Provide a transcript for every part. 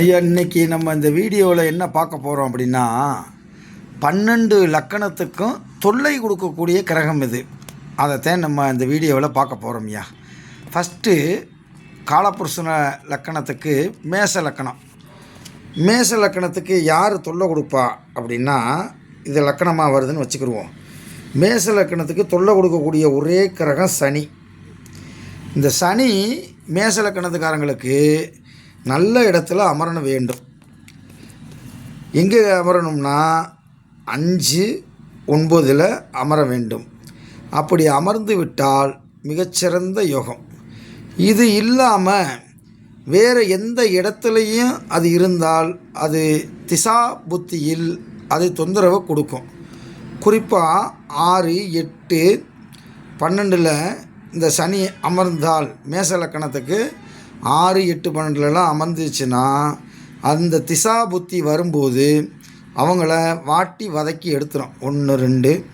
ஐயா இன்றைக்கி நம்ம இந்த வீடியோவில் என்ன பார்க்க போகிறோம் அப்படின்னா பன்னெண்டு லக்கணத்துக்கும் தொல்லை கொடுக்கக்கூடிய கிரகம் இது. அதைத்தான் நம்ம இந்த வீடியோவில் பார்க்க போகிறோம் ஐயா. ஃபஸ்ட்டு காலப்புருஷன லக்கணத்துக்கு மேச லக்கணம். மேச லக்கணத்துக்கு யார் தொல்லை கொடுப்பா அப்படின்னா இது லக்கணமாக வருதுன்னு வச்சுக்கிடுவோம் மேச லக்கணத்துக்கு தொல்லை கொடுக்கக்கூடிய ஒரே கிரகம் சனி. இந்த சனி மேச லக்கணத்துக்காரங்களுக்கு நல்ல இடத்துல அமரணும் வேண்டும். எங்கே அமரணும்னா அஞ்சு ஒன்பதில் அமர வேண்டும். அப்படி அமர்ந்து விட்டால் மிகச்சிறந்த யோகம். இது இல்லாமல் வேறு எந்த இடத்துலையும் அது இருந்தால் அது திசா புத்தியில் அதை தொந்தரவை கொடுக்கும். குறிப்பாக ஆறு எட்டு பன்னெண்டில் இந்த சனி அமர்ந்தால் மேச லக்கணத்துக்கு ஆறு எட்டு பன்னெண்டுலலாம் அமர்ந்துச்சுன்னா அந்த திசா புத்தி வரும்போது அவங்கள வாட்டி வதக்கி எடுத்துரும். ஒன்று ரெண்டு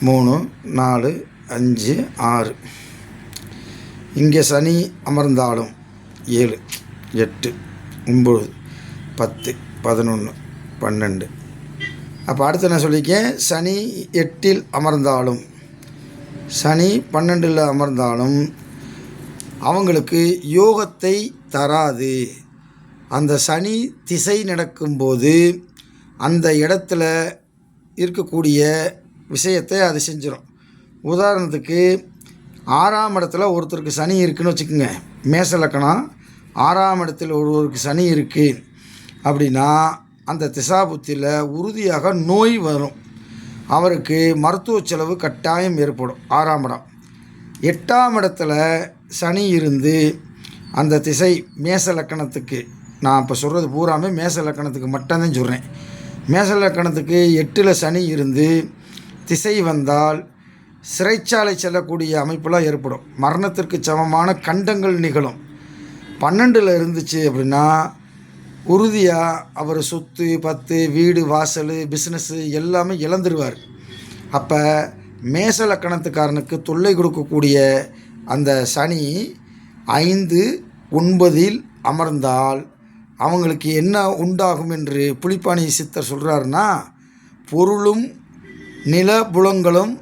மூணு நாலு அஞ்சு ஆறு. இங்கே சனி அமர்ந்தாலும் ஏழு எட்டு ஒம்பது பத்து பதினொன்று பன்னெண்டு. அப்போ அடுத்து நான் சொல்லியிருக்கேன் சனி எட்டில் அமர்ந்தாலும் சனி பன்னெண்டில் அமர்ந்தாலும் அவங்களுக்கு யோகத்தை தராது. அந்த சனி திசை நடக்கும்போது அந்த இடத்துல இருக்கக்கூடிய விஷயத்தை அது செஞ்சிடும் உதாரணத்துக்கு ஆறாம் இடத்துல ஒருத்தருக்கு சனி இருக்குன்னு வச்சுக்கோங்க. மேச லக்கணம் ஆறாம் இடத்துல ஒருவருக்கு சனி இருக்குது அப்படின்னா அந்த திசாபுத்தியில் உறுதியாக நோய் வரும். அவருக்கு மருத்துவ செலவு கட்டாயம் ஏற்படும். ஆறாம் இடம். எட்டாம் இடத்துல சனி இருந்து அந்த திசை மேச லக்கணத்துக்கு. நான் இப்போ சொல்கிறது பூராமே மேச லக்கணத்துக்கு மட்டும்தான் சொல்கிறேன் மேச லக்கணத்துக்கு எட்டில் சனி இருந்து திசை வந்தால் சிறைச்சாலை செல்லக்கூடிய அமைப்பெல்லாம் ஏற்படும். மரணத்திற்கு சமமான கண்டங்கள் நிகழும். பன்னெண்டில் இருந்துச்சு அப்படின்னா உறுதியாக அவர் சொத்து பத்து வீடு வாசல் பிஸ்னஸ்ஸு எல்லாமே இழந்துருவார். அப்போ மேச லக்கணத்துக்காரனுக்கு தொல்லை கொடுக்கக்கூடிய அந்த சனி ஐந்து ஒன்பதில் அமர்ந்தால் அவங்களுக்கு என்ன உண்டாகும் என்று புலிப்பாணி சித்தர் சொல்கிறாருன்னா பொருளும் நிலபுலங்களும்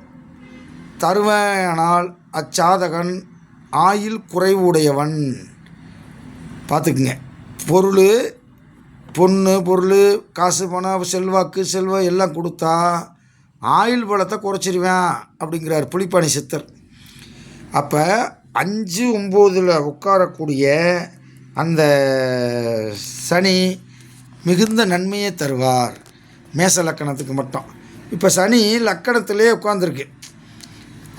தருவானால் அச்சாதகன் ஆயில் குறைவுடையவன். பார்த்துக்குங்க. பொருள் பொண்ணு பொருள் காசு பணம் செல்வாக்கு செல்வம் எல்லாம் கொடுத்தா ஆயுள் பலத்தை குறைச்சிருவேன் அப்படிங்கிறார் புலிப்பாணி சித்தர். அப்போ அஞ்சு ஒம்போதில் உட்காரக்கூடிய அந்த சனி மிகுந்த நன்மையை தருவார். மேச லக்கணத்துக்கு மட்டும். இப்போ சனி லக்கணத்திலே உட்காந்துருக்கு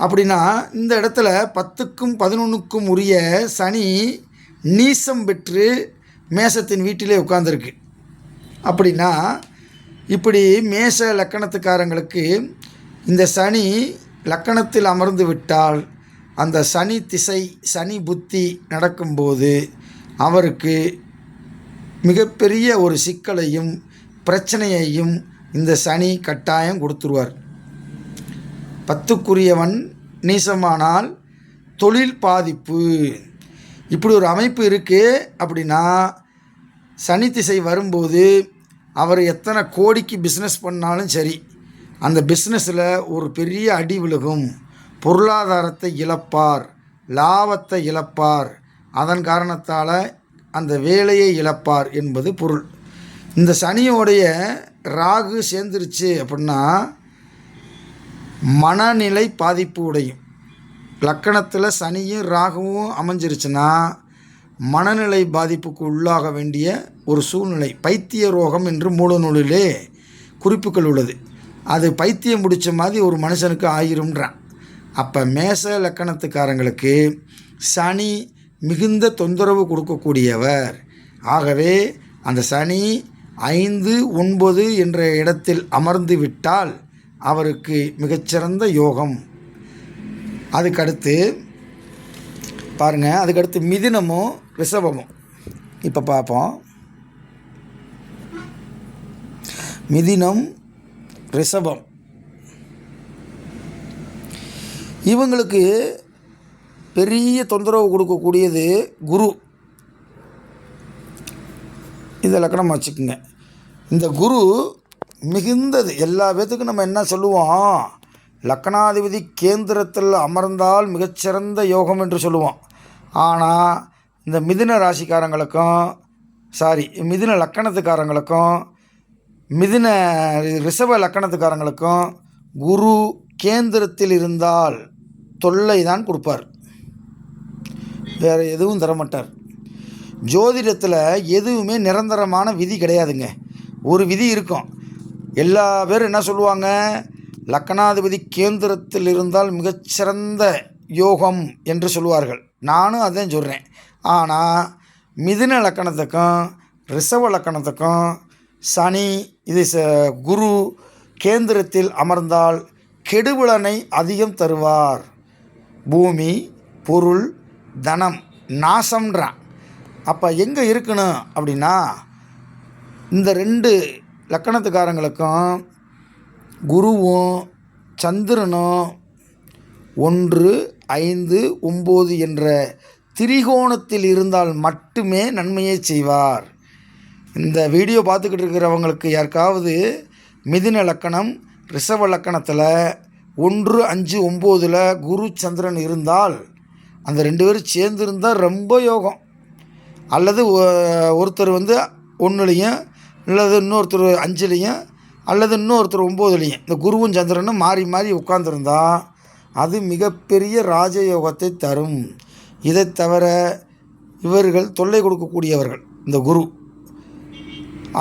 அப்படின்னா இந்த இடத்துல பத்துக்கும் பதினொன்றுக்கும் உரிய சனி நீசம் பெற்று மேசத்தின் வீட்டிலே உட்காந்துருக்கு அப்படின்னா இப்படி மேச லக்கணத்துக்காரங்களுக்கு இந்த சனி லக்கணத்தில் அமர்ந்து விட்டால் அந்த சனி திசை சனி புத்தி நடக்கும்போது அவருக்கு மிகப்பெரிய ஒரு சிக்கலையும் பிரச்சனையையும் இந்த சனி கட்டாயம் கொடுத்துருவார். பத்துக்குரியவன் நீசமானால் தொழில் பாதிப்பு. இப்படி ஒரு அமைப்பு இருக்குது அப்படின்னா சனி திசை வரும்போது அவர் எத்தனை கோடிக்கு பிஸ்னஸ் பண்ணாலும் சரி அந்த பிஸ்னஸில் ஒரு பெரிய அடி விழுகும். பொருளாதாரத்தை இழப்பார் லாபத்தை இழப்பார். அதன் காரணத்தால் அந்த வேலையை இழப்பார் என்பது பொருள். இந்த சனியோடைய ராகு சேர்ந்துருச்சு அப்படின்னா மனநிலை பாதிப்பு உடையும். லக்கணத்தில் சனியும் ராகுவும் அமைஞ்சிருச்சுன்னா மனநிலை பாதிப்புக்கு உள்ளாக வேண்டிய ஒரு சூழ்நிலை. பைத்திய ரோகம் என்று மூல நூலிலே குறிப்புகள் உள்ளது. அது பைத்தியம் முடித்த மாதிரி ஒரு மனுஷனுக்கு ஆயிரும்ன்றான். அப்போ மேச லக்கணத்துக்காரங்களுக்கு சனி மிகுந்த தொந்தரவு கொடுக்கக்கூடியவர். ஆகவே அந்த சனி ஐந்து ஒன்பது என்ற இடத்தில் அமர்ந்து விட்டால் அவருக்கு மிகச்சிறந்த யோகம். அதுக்கடுத்து பாருங்கள் அதுக்கடுத்து மிதினமும் ரிஷபமும். இப்போ பார்ப்போம் மிதினம் ரிஷபம். இவங்களுக்கு பெரிய தொந்தரவு கொடுக்கக்கூடியது குரு. இதை லக்கணம் வச்சுக்கோங்க. இந்த குரு மிகுந்தது. எல்லா பேத்துக்கும் நம்ம என்ன சொல்லுவோம்? லக்கணாதிபதி கேந்திரத்தில் அமர்ந்தால் மிகச்சிறந்த யோகம் என்று சொல்லுவோம். ஆனால் இந்த மிதுன ராசிக்காரங்களுக்கும் சாரி மிதுன லக்கணத்துக்காரங்களுக்கும் மிதுன ரிஷப லக்கணத்துக்காரங்களுக்கும் குரு கேந்திரத்தில் இருந்தால் தொல்லை தான் கொடுப்பார். வேறு எதுவும் தரமாட்டார். ஜோதிடத்தில் எதுவுமே நிரந்தரமான விதி கிடையாதுங்க. ஒரு விதி இருக்கும். எல்லா பேரும் என்ன சொல்லுவாங்க? லக்கணாதிபதி கேந்திரத்தில் இருந்தால் மிகச்சிறந்த யோகம் என்று சொல்லுவார்கள். நானும் அதான் சொல்கிறேன் ஆனால் மிதுன லக்கணத்துக்கும் ரிசவ லக்கணத்துக்கும் சனி இது ச குரு கேந்திரத்தில் அமர்ந்தால் கெடுபலனை அதிகம் தருவார். பூமி பொருள் தனம் நாசம்ன்றான் அப்போ எங்கே இருக்கணும் அப்படின்னா இந்த ரெண்டு லக்கணத்துக்காரங்களுக்கும் குருவும் சந்திரனும் ஒன்று ஐந்து ஒம்பது என்ற திரிகோணத்தில் இருந்தால் மட்டுமே நன்மையை செய்வார். இந்த வீடியோ பார்த்துக்கிட்டு இருக்கிறவங்களுக்கு யாருக்காவது மிதின லக்கணம் ரிஷவ லக்கணத்தில் ஒன்று அஞ்சு ஒம்போதில் குரு சந்திரன் இருந்தால் அந்த ரெண்டு பேரும் சேர்ந்து இருந்தால் ரொம்ப யோகம். அல்லது ஒருத்தர் வந்து ஒன்றுலையும் அல்லது இன்னொருத்தர் அஞ்சுலேயும் அல்லது இன்னொருத்தர் ஒம்போதுலேயும். இந்த குருவும் சந்திரனும் மாறி மாறி உட்கார்ந்துருந்தா அது மிகப்பெரிய ராஜயோகத்தை தரும். இதை தவிர இவர்கள் தொல்லை கொடுக்கக்கூடியவர்கள் இந்த குரு.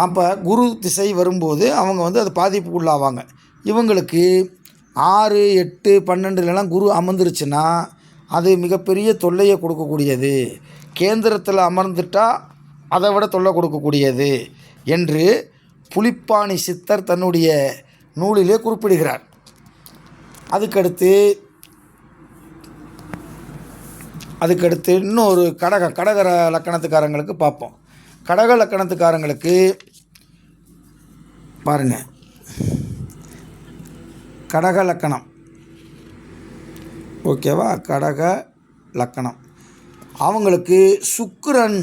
அப்போ குரு திசை வரும்போது அவங்க வந்து அது பாதிப்புக்குள்ளாவாங்க. இவங்களுக்கு ஆறு எட்டு பன்னெண்டுலலாம் குரு அமர்ந்துருச்சுன்னா அது மிகப்பெரிய தொல்லையை கொடுக்கக்கூடியது. கேந்திரத்தில் அமர்ந்துட்டால் அதை விட தொல்லை கொடுக்கக்கூடியது என்று புலிப்பாணி சித்தர் தன்னுடைய நூலிலே குறிப்பிடுகிறார். அதுக்கடுத்து அதுக்கடுத்து இன்னொரு கடக கடகர லக்கணத்துக்காரங்களுக்கு பார்ப்போம். கடக லக்கணத்துக்காரங்களுக்கு பாருங்கள் கடக லக்கணம் ஓகேவா கடக லக்கணம் அவங்களுக்கு சுக்கரன்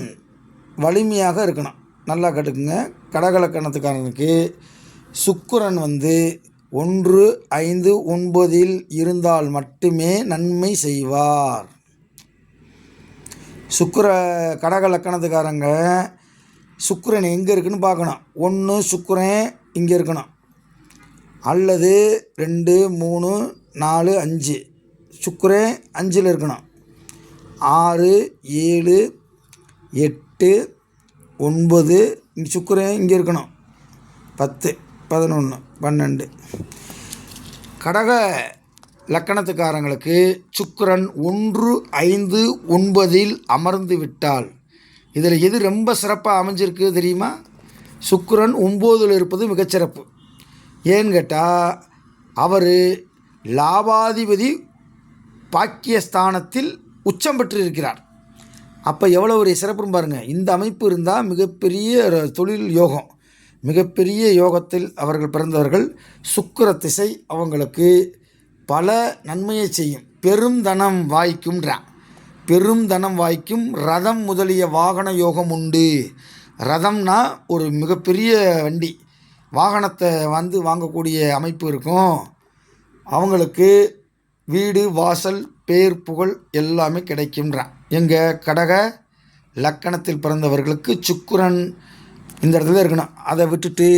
வலிமையாக இருக்கணும். நல்லா கேட்டுக்குங்க. கடக லக்கணத்துக்காரனுக்கு சுக்கரன் வந்து ஒன்று ஐந்து ஒன்பதில் இருந்தால் மட்டுமே நன்மை செய்வார். சுக்கர கடக லக்கணத்துக்காரங்க சுக்கரன் எங்கே இருக்குன்னு பார்க்கணும். ஒன்று சுக்கரன் இங்கே இருக்கணும். அல்லது ரெண்டு மூணு நாலு அஞ்சு. சுக்கிரன் அஞ்சில் இருக்கணும். ஆறு ஏழு எட்டு ஒன்பது இங்க இங்கே இருக்கணும். பத்து பதினொன்று பன்னெண்டு. கடக லக்கணத்துக்காரங்களுக்கு சுக்கரன் ஒன்று ஐந்து ஒன்பதில் அமர்ந்து விட்டால் இதில் எது ரொம்ப சிறப்பாக அமைஞ்சிருக்கு தெரியுமா? சுக்கரன் ஒம்போதில் இருப்பது மிகச்சிறப்பு. ஏன்னு கேட்டால் அவர் லாபாதிபதி பாக்கியஸ்தானத்தில் உச்சம் பெற்றிருக்கிறார். அப்போ எவ்வளோ ஒரு சிறப்பு பாருங்கள் இந்த அமைப்பு இருந்தால் மிகப்பெரிய தொழில் யோகம். மிகப்பெரிய யோகத்தில் அவர்கள் பிறந்தவர்கள் சுக்கர திசை அவங்களுக்கு பல நன்மையை செய்யும். பெரும் தனம் வாய்க்கும்ன்றான். பெரும் தனம் வாய்க்கும் ரதம் முதலிய வாகன யோகம் உண்டு. ரதம்னா ஒரு மிகப்பெரிய வண்டி. வாகனத்தை வந்து வாங்கக்கூடிய அமைப்பு இருக்கும். அவங்களுக்கு வீடு வாசல் பேர் புகழ் எல்லாமே கிடைக்கும்ன்றான். எங்கள் கடக லக்கணத்தில் பிறந்தவர்களுக்கு சுக்குரன் இந்த இடத்துல இருக்கணும். அதை விட்டுட்டு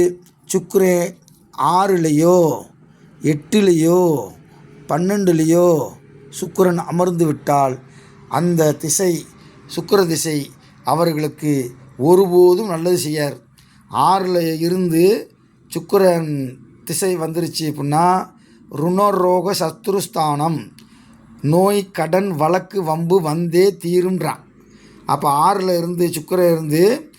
சுக்குரே ஆறுலேயோ எட்டுலேயோ பன்னெண்டுலேயோ சுக்குரன் அமர்ந்து விட்டால் அந்த திசை சுக்கர திசை அவர்களுக்கு ஒருபோதும் நல்லது செய்யார் ஆறில் இருந்து சுக்கரன் திசை வந்துருச்சு அப்படின்னா ருணரோக சத்ருஸ்தானம் நோய் கடன் வழக்கு வம்பு வந்தே தீரும்ன்றான் அப்போ ஆறில் இருந்து சுக்கரை இருந்து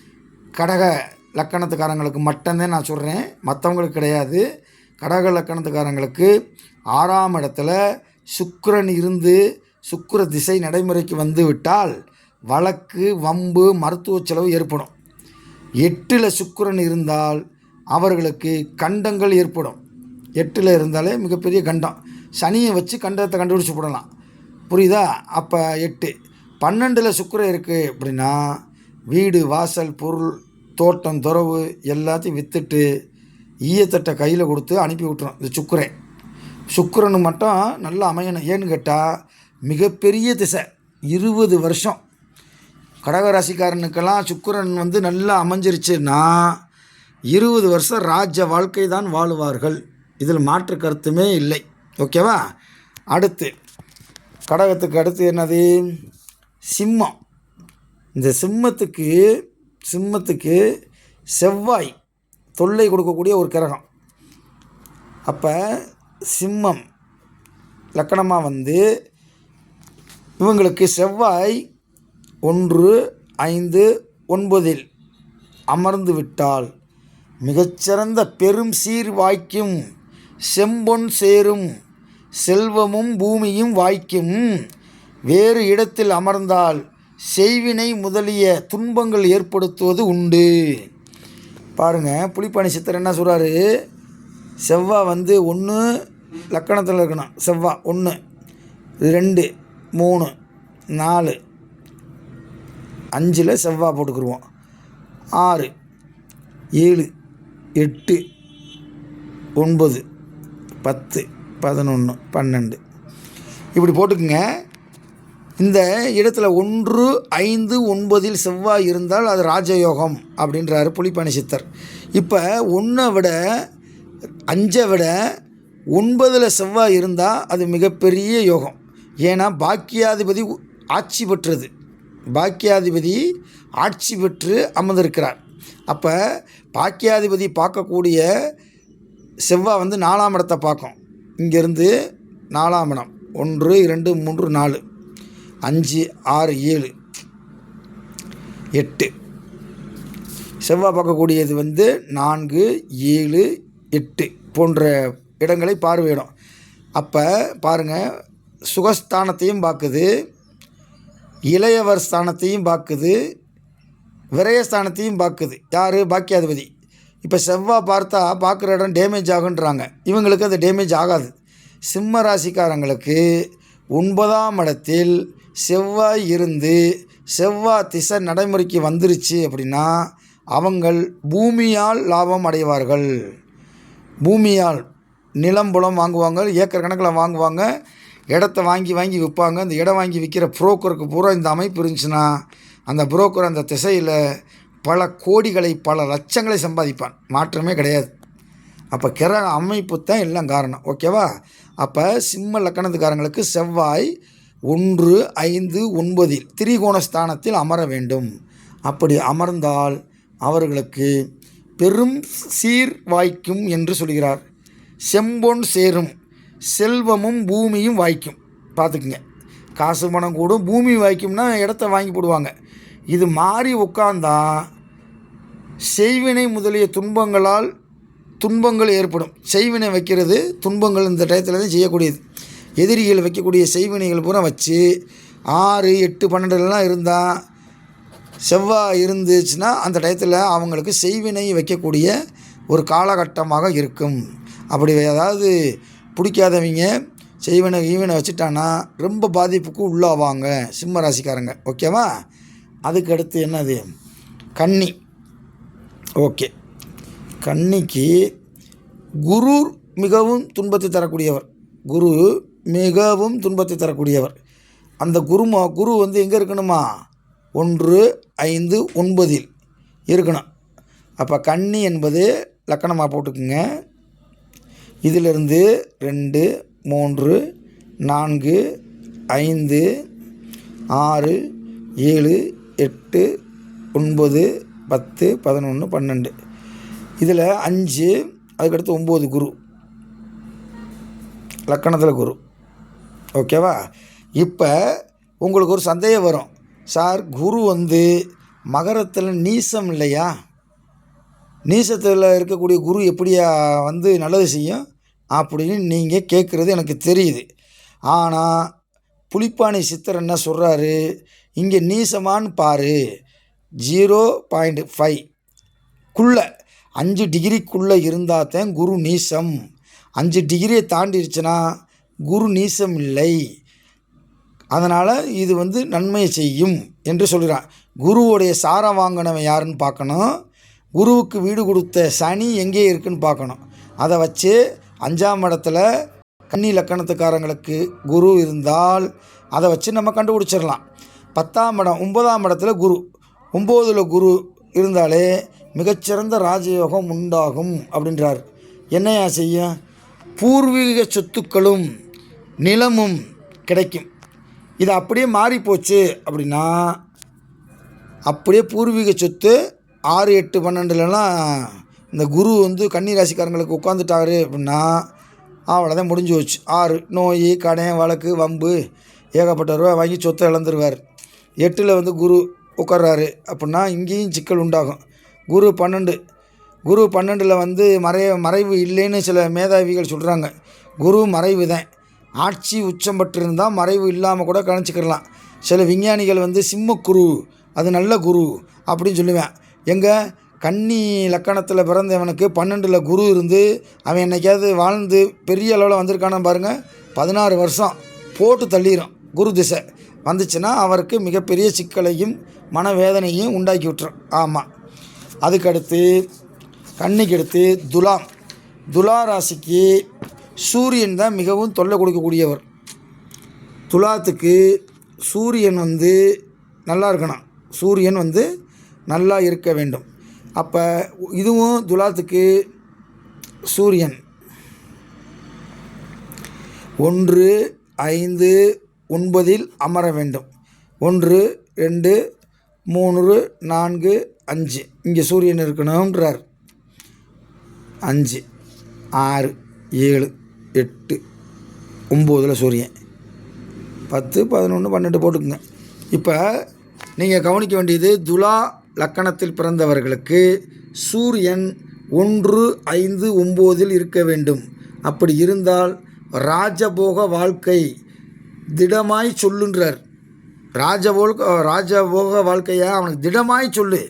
கடக லக்கணத்துக்காரங்களுக்கு மட்டும்தான் நான் சொல்கிறேன் மற்றவங்களுக்கு கிடையாது. கடக லக்கணத்துக்காரங்களுக்கு ஆறாம் இடத்துல சுக்கரன் இருந்து சுக்கர திசை நடைமுறைக்கு வந்து விட்டால் வழக்கு வம்பு மருத்துவ செலவு ஏற்படும். எட்டில் சுக்கரன் இருந்தால் அவர்களுக்கு கண்டங்கள் ஏற்படும். எட்டில் இருந்தாலே மிகப்பெரிய கண்டம். சனியை வச்சு கண்டத்தை கண்டுபிடிச்சி போடலாம். புரியுதா? அப்போ எட்டு. பன்னெண்டில் சுக்கரம் இருக்குது அப்படின்னா வீடு வாசல் பொருள் தோட்டம் துறவு எல்லாத்தையும் விற்றுட்டு ஈயத்தட்டை கையில் கொடுத்து அனுப்பி விட்டுரும் இந்த சுக்கரன். சுக்கரனு மட்டும் நல்லா அமையணும். ஏன்னு கேட்டால் மிகப்பெரிய திசை. இருபது வருஷம். கடகராசிக்காரனுக்கெல்லாம் சுக்கிரன் வந்து நல்லா அமைஞ்சிருச்சுன்னா இருபது வருஷம் ராஜ்ய வாழ்க்கை தான் வாழுவார்கள். இதில் மாற்று கருத்துமே இல்லை. ஓகேவா அடுத்து கடகத்துக்கு அடுத்து என்னது? சிம்மம். இந்த சிம்மத்துக்கு சிம்மத்துக்கு செவ்வாய் தொல்லை கொடுக்கக்கூடிய ஒரு கிரகம். அப்போ சிம்மம் லக்கணமாக வந்து இவங்களுக்கு செவ்வாய் ஒன்று ஐந்து ஒன்பதில் அமர்ந்து விட்டால் மிகச்சிறந்த பெரும் சீர் வாய்க்கும் செம்பொன் சேரும் செல்வமும் பூமியும் வாய்க்கும். வேறு இடத்தில் அமர்ந்தால் செய்வினை முதலிய துன்பங்கள் ஏற்படுத்துவது உண்டு. பாருங்கள் புலிப்பாணி சித்தர் என்ன சொல்கிறாரு செவ்வாய் வந்து ஒன்று லக்கணத்தில் இருக்கணும். செவ்வாய் ஒன்று ரெண்டு மூணு நாலு அஞ்சில் செவ்வாய் போட்டுக்குருவோம். ஆறு ஏழு எட்டு ஒன்பது பத்து பதினொன்று பன்னெண்டு. இப்படி போட்டுக்குங்க. இந்த இடத்துல ஒன்று ஐந்து ஒன்பதில் செவ்வாய் இருந்தால் அது ராஜயோகம் அப்படின்றாரு புலிப்பாணி சித்தர் இப்போ ஒன்றை விட அஞ்சை விட ஒன்பதில் செவ்வாய் இருந்தால் அது மிகப்பெரிய யோகம். ஏன்னா பாக்கியாதிபதி ஆட்சி பெற்றது. பாக்கியாதிபதி ஆட்சி பெற்று அமர்ந்திருக்கிறார். அப்போ பாக்கியாதிபதி பார்க்கக்கூடிய செவ்வாய் வந்து நாலாம் இடத்தை பார்க்கும். இங்கேருந்து நாலாம் இடம். ஒன்று இரண்டு மூன்று நாலு. அஞ்சு ஆறு ஏழு. எட்டு. செவ்வாய் பார்க்கக்கூடியது வந்து நான்கு ஏழு எட்டு போன்ற இடங்களை பார்வையிடும். அப்போ பாருங்கள் சுகஸ்தானத்தையும் பார்க்குது இளையவர் ஸ்தானத்தையும் பார்க்குது விரயஸ்தானத்தையும் பார்க்குது யார்? பாக்கியாதிபதி. இப்போ செவ்வாய் பார்த்தா பார்க்குற இடம் டேமேஜ் ஆகுன்றாங்க. இவங்களுக்கு அது டேமேஜ் ஆகாது. சிம்ம ராசிக்காரங்களுக்கு ஒன்பதாம் இடத்தில் செவ்வாய் இருந்து செவ்வாய் திசை நடைமுறைக்கு வந்துருச்சு அப்படின்னா அவங்கள் பூமியால் லாபம் அடைவார்கள். பூமியால் நிலம் புலம் வாங்குவாங்க ஏக்கர் கணக்கில் வாங்குவாங்க இடத்த வாங்கி வாங்கி விற்பாங்க. அந்த இடம் வாங்கி விற்கிற புரோக்கருக்கு பூரா இந்த அமைப்பு இருந்துச்சுன்னா அந்த புரோக்கர் அந்த திசையில் பல கோடிகளை பல லட்சங்களை சம்பாதிப்பான். மாற்றமே கிடையாது. அப்போ கிரக அமைப்பு தான் எல்லாம் காரணம். ஓகேவா அப்போ சிம்ம லக்கணத்துக்காரங்களுக்கு செவ்வாய் ஒன்று ஐந்து ஒன்பதில் திரிகோண ஸ்தானத்தில் அமர வேண்டும். அப்படி அமர்ந்தால் அவர்களுக்கு பெரும் சீர் வாய்க்கும் என்று சொல்கிறார். செம்பொன் சேரும் செல்வமும் பூமியும் வாய்க்கும். பார்த்துக்குங்க. காசு பணம் கூடும் பூமி வாய்க்கும்னா இடத்த வாங்கி போடுவாங்க. இது மாறி உட்கார்ந்தா செய்வினை முதலிய துன்பங்களால் துன்பங்கள் ஏற்படும். செய்வினை வைக்கிறது துன்பங்கள் இந்த டயத்தில் தான் செய்யக்கூடியது. எதிரிகள் வைக்கக்கூடிய செய்வினைகள் பூரா வச்சு ஆறு எட்டு பன்னெண்டுலாம் இருந்தால் செவ்வாய் இருந்துச்சுன்னா அந்த டயத்தில் அவங்களுக்கு செய்வினை வைக்கக்கூடிய ஒரு காலகட்டமாக இருக்கும். அப்படி ஏதாவது பிடிக்காதவங்க செய்வனை ஈவனை வச்சுட்டான்னா ரொம்ப பாதிப்புக்கு உள்ளாவாங்க. சிம்ம ராசிக்காரங்க. ஓகேவா? அதுக்கடுத்து என்னது? கன்னி. ஓகே. கன்னிக்கு குரு மிகவும் துன்பத்தை தரக்கூடியவர். குரு மிகவும் துன்பத்தை தரக்கூடியவர். அந்த குருமா குரு வந்து எங்கே இருக்கணுமா? ஒன்று ஐந்து ஒன்பதில் இருக்கணும். அப்போ கன்னி என்பது லக்கணமாக போட்டுக்குங்க. இதிலிருந்து ரெண்டு மூன்று நான்கு ஐந்து ஆறு ஏழு எட்டு ஒன்பது பத்து பதினொன்று பன்னெண்டு. இதில் அஞ்சு அதுக்கடுத்து ஒம்பது குரு. லக்கணத்தில் குரு. ஓகேவா? இப்போ உங்களுக்கு ஒரு சந்தேகம் வரும். சார் குரு வந்து மகரத்தில் நீசம் இல்லையா? நீசத்தில் இருக்கக்கூடிய குரு எப்படியா வந்து நல்லது செய்யும்? அப்படின்னு நீங்கள் கேட்குறது எனக்கு தெரியுது. ஆனால் புலிப்பாணி சித்தர் என்ன சொல்கிறாரு இங்கே நீசமான்னு பாரு. Zero point five. குள்ளே அஞ்சு டிகிரிக்குள்ளே இருந்தால் தான் குரு நீசம். அஞ்சு டிகிரியை தாண்டிடுச்சுன்னா குரு நீசம் இல்லை. அதனால் இது வந்து நன்மையை செய்யும் என்று சொல்கிறான். குருவுடைய சாரம் வாங்கினவன் யாருன்னு பார்க்கணும். குருவுக்கு வீடு கொடுத்த சனி எங்கே இருக்குன்னு பார்க்கணும். அதை வச்சு அஞ்சாம் இடத்துல கன்னி லக்கணத்துக்காரங்களுக்கு குரு இருந்தால் அதை வச்சு நம்ம கண்டுபிடிச்சிடலாம். பத்தாம் இடம் ஒன்பதாம் இடத்துல குரு. ஒம்போதில் குரு இருந்தாலே மிகச்சிறந்த ராஜயோகம் உண்டாகும் அப்படின்றார். என்னையா செய்யும் பூர்வீக சொத்துக்களும் நிலமும் கிடைக்கும். இது அப்படியே மாறி போச்சு அப்படின்னா அப்படியே பூர்வீக சொத்து ஆறு எட்டு பன்னெண்டுலலாம் இந்த குரு வந்து கன்னி ராசிக்காரங்களுக்கு உட்காந்துட்டாரு அப்படின்னா அவ்வளோதான் முடிஞ்சு போச்சு. ஆறு நோய் கடன் வழக்கு வம்பு ஏகப்பட்ட ரூபா வாங்கி சொத்தை இழந்துருவார். எட்டில் வந்து குரு உட்கார்றாரு அப்படின்னா இங்கேயும் சிக்கல் உண்டாகும். குரு பன்னெண்டு. குரு பன்னெண்டில் வந்து மறை மறைவு இல்லைன்னு சில மேதாவிகள் சொல்கிறாங்க குரு மறைவு தான் ஆட்சி உச்சம் பட்டிருந்தால் மறைவு இல்லாமல் கூட கணிச்சிக்கிடலாம். சில விஞ்ஞானிகள் வந்து சிம்ம குரு அது நல்ல குரு அப்படின்னு சொல்லுவேன். எங்கள் கன்னி லக்கணத்தில் பிறந்தவனுக்கு பன்னெண்டில் குரு இருந்து அவன் என்னைக்காவது வாழ்ந்து பெரிய அளவில் வந்திருக்கானு பாருங்கள் பதினாறு வருஷம். போட்டு தள்ளிடும் குரு திசை. வந்துச்சுன்னா அவருக்கு மிகப்பெரிய சிக்கலையும் மனவேதனையும் உண்டாக்கி விட்டுரும். ஆமாம் அதுக்கடுத்து கண்ணுக்கு அடுத்து துலாம். துலா ராசிக்கு சூரியன் தான் மிகவும் தொல்லை கொடுக்கக்கூடியவர். துலாத்துக்கு சூரியன் வந்து நல்லா இருக்கணும். சூரியன் வந்து நல்லா இருக்க வேண்டும். அப்போ இதுவும் துலாத்துக்கு சூரியன். ஒன்று ஐந்து ஒன்பதில் அமர வேண்டும். ஒன்று ரெண்டு மூணு நான்கு அஞ்சு. இங்கே சூரியன் இருக்கணுன்றார் அஞ்சு ஆறு ஏழு எட்டு ஒம்போதில் சூரியன். பத்து பதினொன்று பன்னெண்டு போட்டுக்குங்க. இப்போ நீங்கள் கவனிக்க வேண்டியது துலா லக்கணத்தில் பிறந்தவர்களுக்கு சூரியன் ஒன்று ஐந்து ஒம்போதில் இருக்க வேண்டும். அப்படி இருந்தால் ராஜபோக வாழ்க்கை திடமாய் சொல்லுன்றார். ராஜபோல் ராஜபோக வாழ்க்கையை? அவனுக்கு திடமாய் சொல்லு.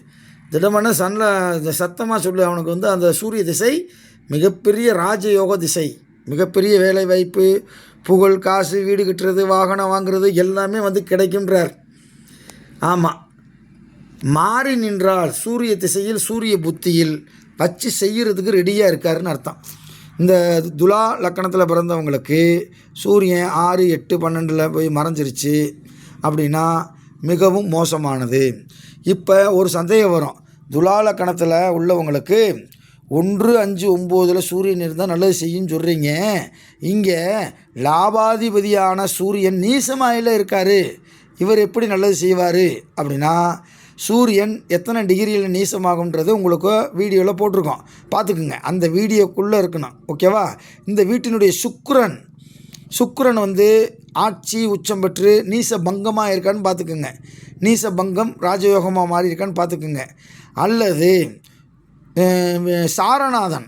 திடமான சன்ல சத்தமாக சொல்லு. அவனுக்கு வந்து அந்த சூரிய திசை மிகப்பெரிய ராஜயோக திசை. மிகப்பெரிய வேலை வாய்ப்பு புகழ் காசு வீடு கட்டுறது வாகனம் வாங்குறது எல்லாமே வந்து கிடைக்குன்றார் ஆமாம் மாறி நின்றால் சூரிய திசையில் சூரிய புத்தியில் வச்சு செய்கிறதுக்கு ரெடியாக இருக்காருன்னு அர்த்தம். இந்த துலா லக்கணத்தில் பிறந்தவங்களுக்கு சூரியன் ஆறு எட்டு பன்னெண்டில் போய் மறைஞ்சிருச்சு அப்படின்னா மிகவும் மோசமானது. இப்போ ஒரு சந்தேகம் வரும். துலா லக்கணத்தில் உள்ளவங்களுக்கு ஒன்று அஞ்சு ஒம்போதில் சூரியன் இருந்தால் நல்லது செய்யும் சொல்கிறீங்க இங்கே லாபாதிபதியான சூரியன் நீசமாயில் இருக்கார். இவர் எப்படி நல்லது செய்வார் அப்படின்னா சூரியன் எத்தனை டிகிரியில் நீசமாகுன்றது உங்களுக்கு வீடியோவில் போட்டிருக்கோம். பார்த்துக்குங்க. அந்த வீடியோக்குள்ளே இருக்கணும். ஓகேவா? இந்த வீட்டினுடைய சுக்கரன் சுக்கரன் வந்து ஆட்சி உச்சம் பெற்று நீச பங்கமாக இருக்கான்னு பார்த்துக்குங்க. நீச பங்கம் ராஜயோகமாக மாறி இருக்கான்னு பார்த்துக்குங்க. அல்லது சாரநாதன்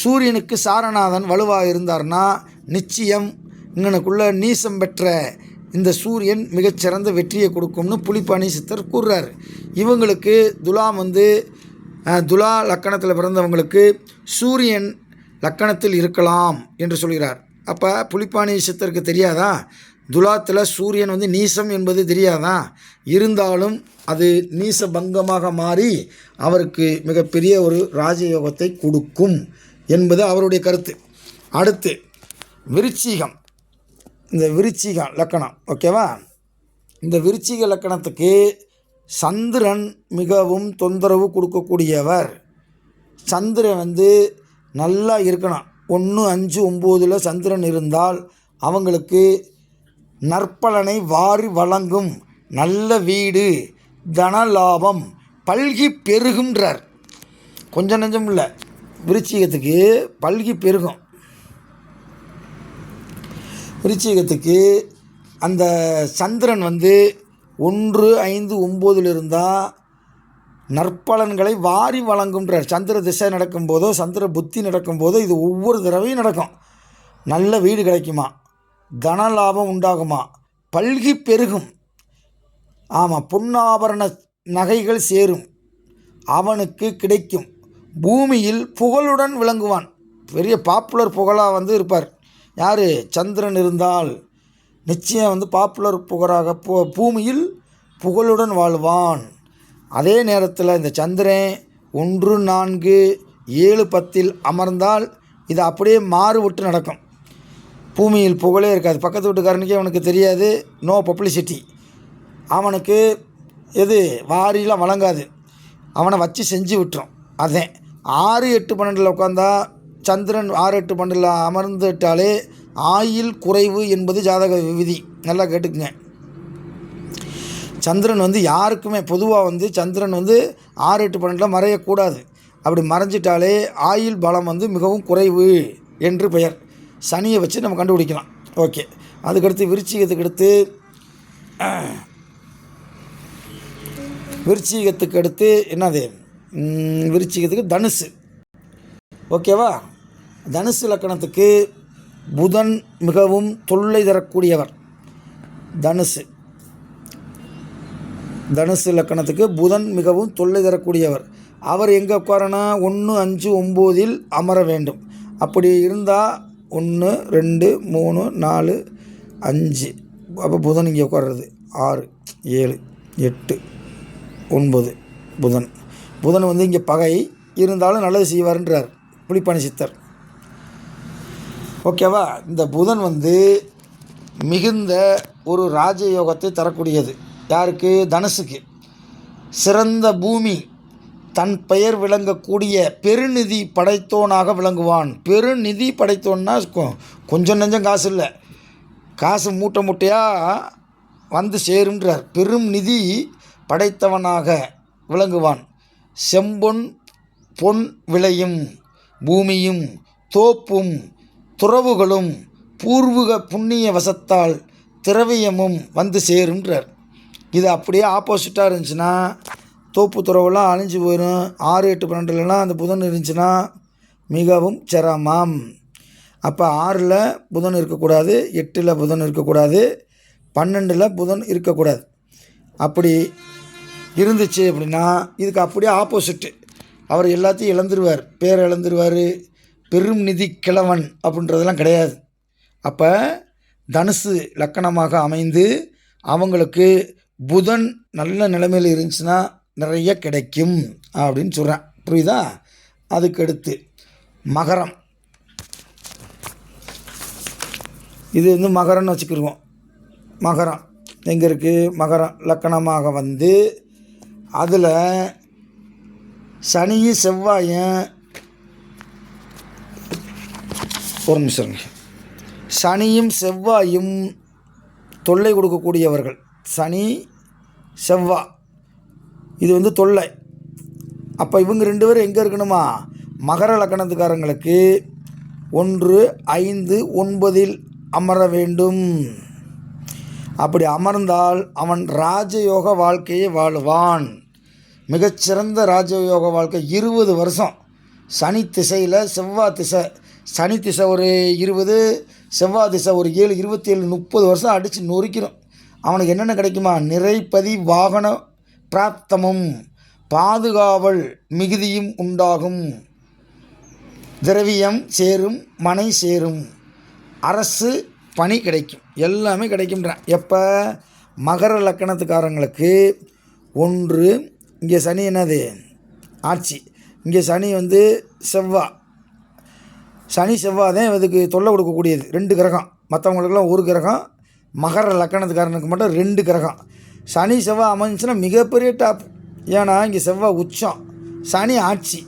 சூரியனுக்கு சாரநாதன் வலுவாக இருந்தார்னா நிச்சயம் இங்கனுக்குள்ள நீசம் பெற்ற இந்த சூரியன் மிகச்சிறந்த வெற்றியை கொடுக்கும்னு புலிப்பாணி சித்தர் கூறுறார். இவங்களுக்கு துலாம் வந்து துலா லக்கணத்தில் பிறந்தவங்களுக்கு சூரியன் லக்கணத்தில் இருக்கலாம் என்று சொல்கிறார். அப்போ புலிப்பாணி சித்தருக்கு தெரியாதா? துலாத்தில் சூரியன் வந்து நீசம் என்பது தெரியாதான் இருந்தாலும் அது நீச பங்கமாக மாறி அவருக்கு மிகப்பெரிய ஒரு ராஜயோகத்தை கொடுக்கும் என்பது அவருடைய கருத்து. அடுத்து விருச்சிகம். இந்த விருச்சிகம் லக்கணம் ஓகேவா? இந்த விருச்சிக லக்கணத்துக்கு சந்திரன் மிகவும் தொந்தரவு கொடுக்கக்கூடியவர். சந்திரன் வந்து நல்லா இருக்கணும். ஒன்று அஞ்சு ஒம்போதில் சந்திரன் இருந்தால் அவங்களுக்கு நற்பலனை வாரி வழங்கும். நல்ல வீடு தன லாபம் பல்கி பெருகுன்றார் கொஞ்சம் நெஞ்சம் இல்லை. விருச்சிகத்துக்கு பல்கி பெருகும். விருச்சிகத்துக்கு அந்த சந்திரன் வந்து ஒன்று ஐந்து ஒம்போதில் இருந்தால் நற்பலன்களை வாரி வழங்குன்றார் சந்திர திசை நடக்கும்போதோ சந்திர புத்தி நடக்கும்போதோ இது ஒவ்வொரு தடவையும் நடக்கும். நல்ல வீடு கிடைக்குமா? தன லாபம் உண்டாகுமா? பல்கி பெருகும். ஆமாம் பொன்னாபரண நகைகள் சேரும். அவனுக்கு கிடைக்கும். பூமியில் புகழுடன் விளங்குவான். பெரிய பாப்புலர் புகழாக வந்து இருப்பார். யார்? சந்திரன் இருந்தால் நிச்சயம் வந்து பாப்புலர் புகழாக பூ பூமியில் புகழுடன் வாழ்வான். அதே நேரத்தில் இந்த சந்திரன் ஒன்று நான்கு ஏழு பத்தில் அமர்ந்தால் இது அப்படியே மாறுபட்டு நடக்கும். பூமியில் புகழே இருக்காது. பக்கத்து வீட்டுக்காரனுக்கே அவனுக்கு தெரியாது. நோ பப்ளிசிட்டி அவனுக்கு எது? வாரியெலாம் வழங்காது. அவனை வச்சு செஞ்சு விட்டுரும். அதேன் ஆறு எட்டு பன்னெண்டில் உட்காந்தா சந்திரன் ஆறு எட்டு பன்னெண்டில் அமர்ந்துட்டாலே ஆயில் குறைவு என்பது ஜாதக விதி. நல்லா கேட்டுக்குங்க. சந்திரன் வந்து யாருக்குமே பொதுவாக வந்து சந்திரன் வந்து ஆறு எட்டு பன்னெண்டில் மறையக்கூடாது. அப்படி மறைஞ்சிட்டாலே ஆயில் பலம் வந்து மிகவும் குறைவு என்று பெயர். சனியை வச்சு நம்ம கண்டுபிடிக்கலாம். ஓகே. அதுக்கடுத்து விருச்சிகத்துக்கு அடுத்து விருச்சிகத்துக்கு அடுத்து என்னது? விருச்சிகத்துக்கு தனுசு. ஓகேவா? தனுசு லக்கணத்துக்கு புதன் மிகவும் தொல்லை தரக்கூடியவர். தனுசு. தனுசு லக்கணத்துக்கு புதன் மிகவும் தொல்லை தரக்கூடியவர். அவர் எங்கே உட்காரனா ஒன்று அஞ்சு ஒம்போதில் அமர வேண்டும். அப்படி இருந்தால் ஒன்று ரெண்டு மூணு நாலு அஞ்சு. அப்போ புதன் இங்கே உட்கார்றது. ஆறு ஏழு எட்டு ஒன்பது புதன். புதன் வந்து இங்கே பகை. இருந்தாலும் நல்லது செய்வார்ன்றார். புலிப்பாணி சித்தர். ஓகேவா? இந்த புதன் வந்து மிகுந்த ஒரு ராஜயோகத்தை தரக்கூடியது. யாருக்கு? தனுசுக்கு. சிறந்த பூமி. தன் பெயர் விளங்கக்கூடிய பெருநிதி படைத்தோனாக விளங்குவான். பெருநிதி படைத்தோன்னா கொ- கொஞ்சம் நெஞ்சம் காசு இல்லை. காசு மூட்டை மூட்டையாக வந்து சேருன்றார் பெரும் நிதி படைத்தவனாக விளங்குவான். செம்பொன் பொன் விளையும் பூமியும் தோப்பும் துறவுகளும் பூர்வீக புண்ணிய வசத்தால் திரவியமும் வந்து சேரும்ன்றார். இது அப்படியே ஆப்போசிட்டாக இருந்துச்சுன்னா தோப்பு துறவெல்லாம் அழிஞ்சு போயிடும் ஆறு எட்டு பன்னெண்டுலலாம் அந்த புதன் இருந்துச்சுன்னா மிகவும் சிரமம். அப்போ ஆறில் புதன் இருக்கக்கூடாது எட்டில் புதன் இருக்கக்கூடாது பன்னெண்டில் புதன் இருக்கக்கூடாது. அப்படி இருந்துச்சு அப்படின்னா இதுக்கு அப்படியே ஆப்போசிட்டு அவர் எல்லாத்தையும் இழந்துருவார். பேர் இழந்துருவார். பெரும் நிதி கிழவன் அப்படின்றதெல்லாம் கிடையாது. அப்போ தனுசு லக்கணமாக அமைந்து அவங்களுக்கு புதன் நல்ல நிலைமையில் இருந்துச்சுன்னா நிறைய கிடைக்கும் அப்படின்னு சொல்கிறேன் புரியுதா? அதுக்கடுத்து மகரம். இது வந்து மகரம்னு வச்சுக்கிருவோம். மகரம். எங்கே இருக்குது மகரம் லக்கணமாக வந்து அதில் சனியும் செவ்வாயும் ஒரு நிமிஷம் சனியும் செவ்வாயும் தொல்லை கொடுக்கக்கூடியவர்கள். சனி செவ்வாய் இது வந்து தொல்லை. அப்போ இவங்க ரெண்டு பேரும் எங்கே இருக்கணுமா? மகர லக்கணத்துக்காரங்களுக்கு ஒன்று ஐந்து ஒன்பதில் அமர வேண்டும். அப்படி அமர்ந்தால் அவன் ராஜயோக வாழ்க்கையை வாழுவான். மிகச்சிறந்த ராஜயோக வாழ்க்கை இருபது வருஷம். சனி திசையில் செவ்வாய் திசை சனி திசை ஒரு இருபது செவ்வாய் திசை ஒரு ஏழு இருபத்தி ஏழு முப்பது வருஷம் அடித்து நொறுக்கிறோம் அவனுக்கு என்னென்ன கிடைக்குமா? நிறைப்பதி வாகன பிராப்தமும் பாதுகாவல் மிகுதியும் உண்டாகும். திரவியம் சேரும் மனை சேரும். அரசு பணி கிடைக்கும். எல்லாமே கிடைக்கும்ன்றான். எப்போ? மகர லக்கணத்துக்காரங்களுக்கு. ஒன்று இங்கே சனி என்னது? ஆட்சி. இங்கே சனி வந்து செவ்வாய். சனி செவ்வாய் தான் இதுக்கு தொல்லை கொடுக்கக்கூடியது. ரெண்டு கிரகம். மற்றவங்களுக்கெல்லாம் ஒரு கிரகம். மகர லக்கணத்துக்காரனுக்கு மட்டும் ரெண்டு கிரகம். சனி செவ்வாய் அமைஞ்சுன்னா மிகப்பெரிய டாப் ஏன்னா இங்கே செவ்வாய் உச்சம். சனி ஆட்சி.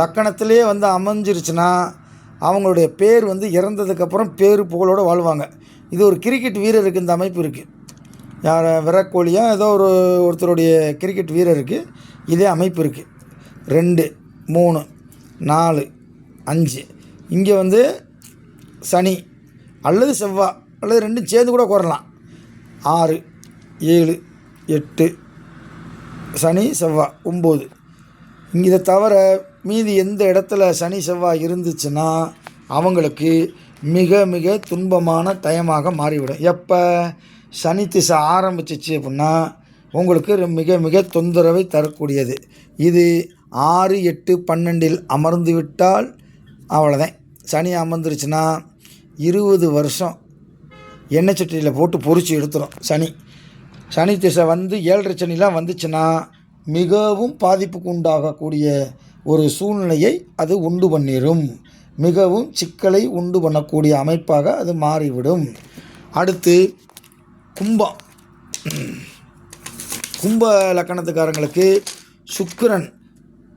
லக்கணத்திலே வந்து அமைஞ்சிருச்சுன்னா அவங்களுடைய பேர் வந்து இறந்ததுக்கப்புறம் பேர் புகழோடு வாழ்வாங்க. இது ஒரு கிரிக்கெட் வீரருக்கு இந்த அமைப்பு இருக்குது யார் விராட் கோலியா ஏதோ ஒரு ஒருத்தருடைய கிரிக்கெட் வீரருக்கு இதே அமைப்பு இருக்குது ரெண்டு மூணு நாலு அஞ்சு. இங்கே வந்து சனி அல்லது செவ்வாய் அல்லது ரெண்டும் சேர்ந்து கூட குறலாம் ஆறு ஏழு எட்டு சனி செவ்வாய் ஒம்பது. இங்கே இதை தவிர மீதி எந்த இடத்துல சனி செவ்வாய் இருந்துச்சுன்னா அவங்களுக்கு மிக மிக துன்பமான டயமாக மாறிவிடும். எப்போ? சனி திசை ஆரம்பிச்சிச்சு அப்படின்னா உங்களுக்கு மிக மிக தொந்தரவை தரக்கூடியது. இது ஆறு எட்டு பன்னெண்டில் அமர்ந்து விட்டால் அவ்வளோதான் சனி அமர்ந்துருச்சுன்னா இருபது வருஷம் எண்ணெய் சட்டியில் போட்டு பொறிச்சு எடுத்துரும் சனி. சனி திசை வந்து ஏழரை சனிலாம் வந்துச்சுன்னா மிகவும் பாதிப்புக்கு உண்டாகக்கூடிய ஒரு சூழ்நிலையை அது உண்டு பண்ணிடும் மிகவும் சிக்கலை உண்டு பண்ணக்கூடிய அமைப்பாக அது மாறிவிடும். அடுத்து கும்பம். கும்ப லக்கணத்துக்காரங்களுக்கு சுக்கிரன்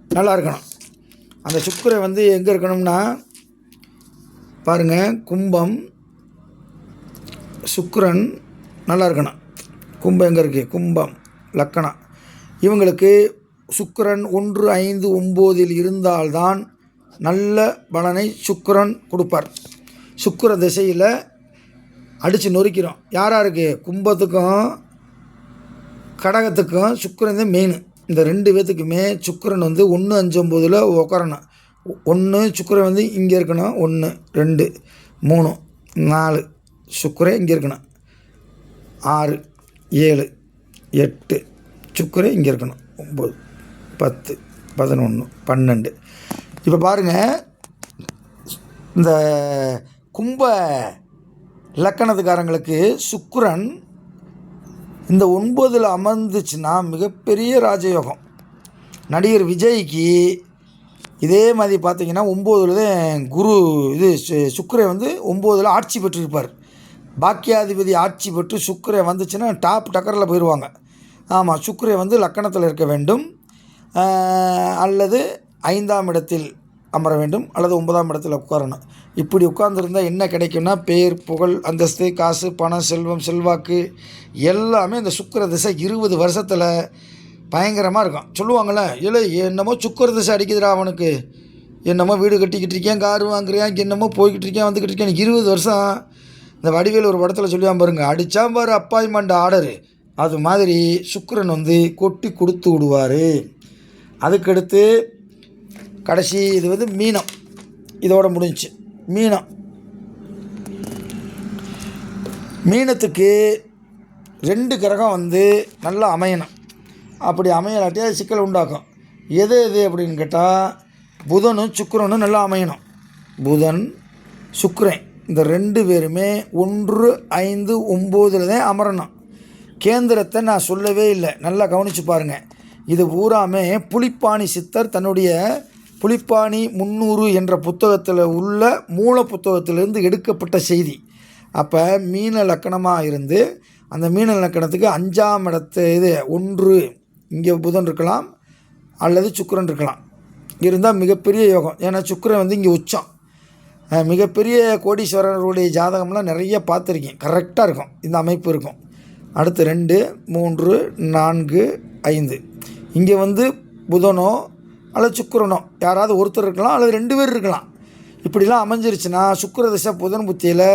நல்லா இருக்கணும். அந்த சுக்கிரன் வந்து எங்கே இருக்கணும்னா பாருங்கள் கும்பம் சுக்கரன் நல்லா இருக்கணும். கும்பம் எங்கே இருக்குது கும்பம் லக்கணம். இவங்களுக்கு சுக்கரன் ஒன்று ஐந்து ஒம்போதில் இருந்தால்தான் நல்ல பலனை சுக்கரன் கொடுப்பார். சுக்கர திசையில் அடித்து நொறுக்கிறோம். யாராக இருக்குது கும்பத்துக்கும் கடகத்துக்கும் சுக்கரன் தான் மெயின் இந்த ரெண்டு பேர்த்துக்குமே சுக்கரன் வந்து ஒன்று அஞ்சு ஒம்போதில் உட்காரணும் ஒன்று சுக்கரன் வந்து இங்கே இருக்கணும். ஒன்று ரெண்டு மூணு நாலு. சுக்கிரன் இங்கே இருக்கணும். ஆறு ஏழு எட்டு. சுக்கிரன் இங்கே இருக்கணும். ஒம்பது பத்து பதினொன்று பன்னெண்டு. இப்போ பாருங்கள் இந்த கும்ப லக்கணத்துக்காரங்களுக்கு சுக்கரன் இந்த ஒன்பதில் அமர்ந்துச்சுன்னா மிகப்பெரிய ராஜயோகம். நடிகர் விஜய்க்கு இதே மாதிரி பார்த்தீங்கன்னா ஒம்போதில் தான் குரு இது சு- வந்து ஒம்போதில் ஆட்சி பெற்றிருப்பார். பாக்கியாதிபதி ஆட்சி பெற்று சுக்கரை வந்துச்சுன்னா டாப் டக்கரில் போயிடுவாங்க ஆமாம் சுக்கரை வந்து லக்கணத்தில் இருக்க வேண்டும். அல்லது ஐந்தாம் இடத்தில் அமர வேண்டும். அல்லது ஒன்பதாம் இடத்தில் உட்காரணும். இப்படி உட்கார்ந்துருந்தால் என்ன கிடைக்கும்னா பேர் புகழ் அந்தஸ்து காசு பணம் செல்வம் செல்வாக்கு எல்லாமே இந்த சுக்கர திசை இருபது வருஷத்தில் பயங்கரமாக இருக்கும். சொல்லுவாங்கள்ல இல்லை என்னமோ சுக்கிர திசை அடிக்குதுடா அவனுக்கு. என்னமோ வீடு கட்டிக்கிட்டு இருக்கேன் கார் வாங்குறியான் என்னமோ போய்கிட்டு இருக்கேன் வந்துக்கிட்டு இருக்கேன். இருபது வருஷம் இந்த வடிவேல் ஒரு படத்தில் சொல்லுவான் பாருங்க அடித்தா பாரு அப்பாயின்மெண்ட் ஆர்டரு. அது மாதிரி சுக்கரன் வந்து கொட்டி கொடுத்து விடுவார். அதுக்கடுத்து கடைசி இது வந்து மீனம். இதோட முடிஞ்சிச்சு. மீனம். மீனத்துக்கு ரெண்டு கிரகம் வந்து நல்லா அமையணும். அப்படி அமையலாட்டியா சிக்கல் உண்டாக்கும். எது எது அப்படின்னு கேட்டால் புதனும் சுக்கரனும் நல்லா அமையணும். புதன் சுக்கரன் இந்த ரெண்டு பேருமே ஒன்று ஐந்து ஒம்போதில் தான் அமரணும். கேந்திரத்தை நான் சொல்லவே இல்லை. நல்லா கவனித்து பாருங்கள் இது பூராமே புலிப்பாணி சித்தர் தன்னுடைய புலிப்பாணி முந்நூறு என்ற புத்தகத்தில் உள்ள மூல புத்தகத்திலிருந்து எடுக்கப்பட்ட செய்தி. அப்போ மீன லக்கணமாக இருந்து அந்த மீன லக்கணத்துக்கு அஞ்சாம் இடத்து இது ஒன்று. இங்கே புதன் இருக்கலாம் அல்லது சுக்கரன் இருக்கலாம். இருந்தால் மிகப்பெரிய யோகம். ஏன்னா சுக்கரன் வந்து இங்கே உச்சம். மிகப்பெரிய கோடீஸ்வரருடைய ஜாதகம்லாம் நிறைய பார்த்துருக்கேன் கரெக்டாக இருக்கும். இந்த அமைப்பு இருக்கும். அடுத்து ரெண்டு மூன்று நான்கு ஐந்து. இங்கே வந்து புதனோ அல்லது சுக்கரனோ யாராவது ஒருத்தர் இருக்கலாம் அல்லது ரெண்டு பேர் இருக்கலாம். இப்படிலாம் அமைஞ்சிருச்சுன்னா சுக்கர திசை புதன் புத்தியில்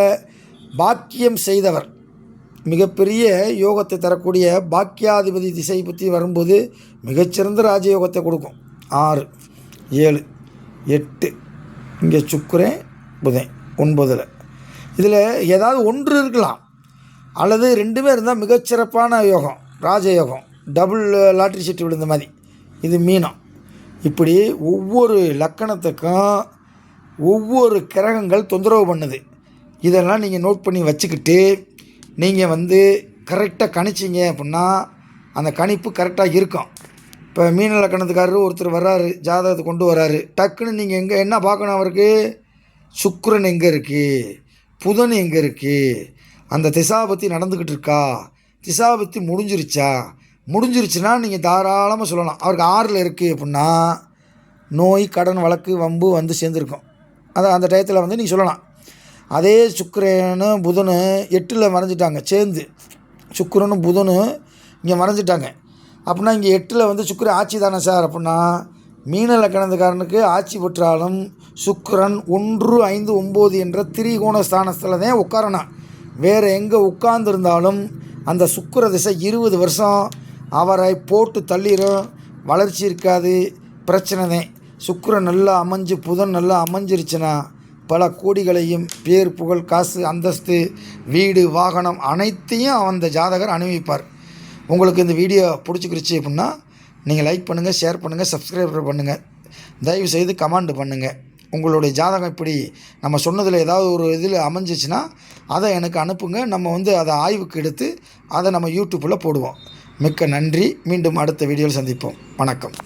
பாக்கியம் செய்தவர். மிகப்பெரிய யோகத்தை தரக்கூடிய பாக்கியாதிபதி திசை பற்றி வரும்போது மிகச்சிறந்த ராஜயோகத்தை கொடுக்கும். ஆறு ஏழு எட்டு இங்கே சுக்கிரன் புதன் ஒன்பதில். இதில் ஏதாவது ஒன்று இருக்கலாம். அல்லது ரெண்டுமே இருந்தால் மிகச்சிறப்பான யோகம் ராஜயோகம் டபுள் லாட்ரி சீட்டு விழுந்த மாதிரி. இது மீனம். இப்படி ஒவ்வொரு லக்கணத்துக்கும் ஒவ்வொரு கிரகங்கள் தொந்தரவு பண்ணுது. இதெல்லாம் நீங்கள் நோட் பண்ணி வச்சுக்கிட்டு நீங்கள் வந்து கரெக்டாக கணிச்சிங்க அப்படின்னா அந்த கணிப்பு கரெக்டாக இருக்கும். இப்போ மீன லக்கணத்துக்காரர் ஒருத்தர் வர்றாரு ஜாதகத்தை கொண்டு வராரு டக்குன்னு நீங்கள் எங்கே என்ன பார்க்கணும் அவருக்கு? சுக்கரன் எங்கே இருக்குது புதன் எங்கே இருக்குது அந்த திசாபத்தி நடந்துக்கிட்டு இருக்கா? திசாபத்தி முடிஞ்சிருச்சா? முடிஞ்சிருச்சுன்னா நீங்கள் தாராளமாக சொல்லலாம். அவருக்கு ஆறில் இருக்குது அப்படின்னா நோய் கடன் வழக்கு வம்பு வந்து சேர்ந்துருக்கும். அதான் அந்த டயத்தில் வந்து நீங்கள் சொல்லலாம். அதே சுக்கரனும் புதனும் எட்டில் மறைஞ்சிட்டாங்க சேர்ந்து. சுக்கரனும் புதனும் இங்கே மறைஞ்சிட்டாங்க. அப்படின்னா இங்கே எட்டில் வந்து சுக்கிரன் ஆட்சி தானே சார்? அப்படின்னா மீன லக்கணத்துக்காரனுக்கு ஆட்சி பெற்றாலும் சுக்கரன் ஒன்று ஐந்து ஒம்பது என்ற திரிகோண ஸ்தானத்தில் தான் உட்காரணும். வேறு எங்கே உட்கார்ந்துருந்தாலும் அந்த சுக்கர திசை இருபது வருஷம் அவரை போட்டு தள்ளிடும் வளர்ச்சி இருக்காது. பிரச்சனை தான் சுக்கரன் நல்லா அமைஞ்சு புதன் நல்லா அமைஞ்சிருச்சுன்னா பல கோடிகளையும் பேர் புகழ் காசு அந்தஸ்து வீடு வாகனம் அனைத்தையும் அந்த ஜாதகர் அனுபவிப்பார் உங்களுக்கு இந்த வீடியோ பிடிச்சிக்கிருச்சு அப்படின்னா நீங்கள் லைக் பண்ணுங்கள் ஷேர் பண்ணுங்கள் சப்ஸ்கிரைப் பண்ணுங்கள் தயவு செய்து கமெண்ட் பண்ணுங்கள் உங்களுடைய ஜாதகம் இப்படி நம்ம சொன்னதில் ஏதாவது ஒரு இதில் அமைஞ்சிச்சுன்னா அதை எனக்கு அனுப்புங்க. நம்ம வந்து அதை ஆய்வுக்கு எடுத்து அதை நம்ம யூடியூப்பில் போடுவோம். மிக்க நன்றி. மீண்டும் அடுத்த வீடியோவில் சந்திப்போம். வணக்கம்.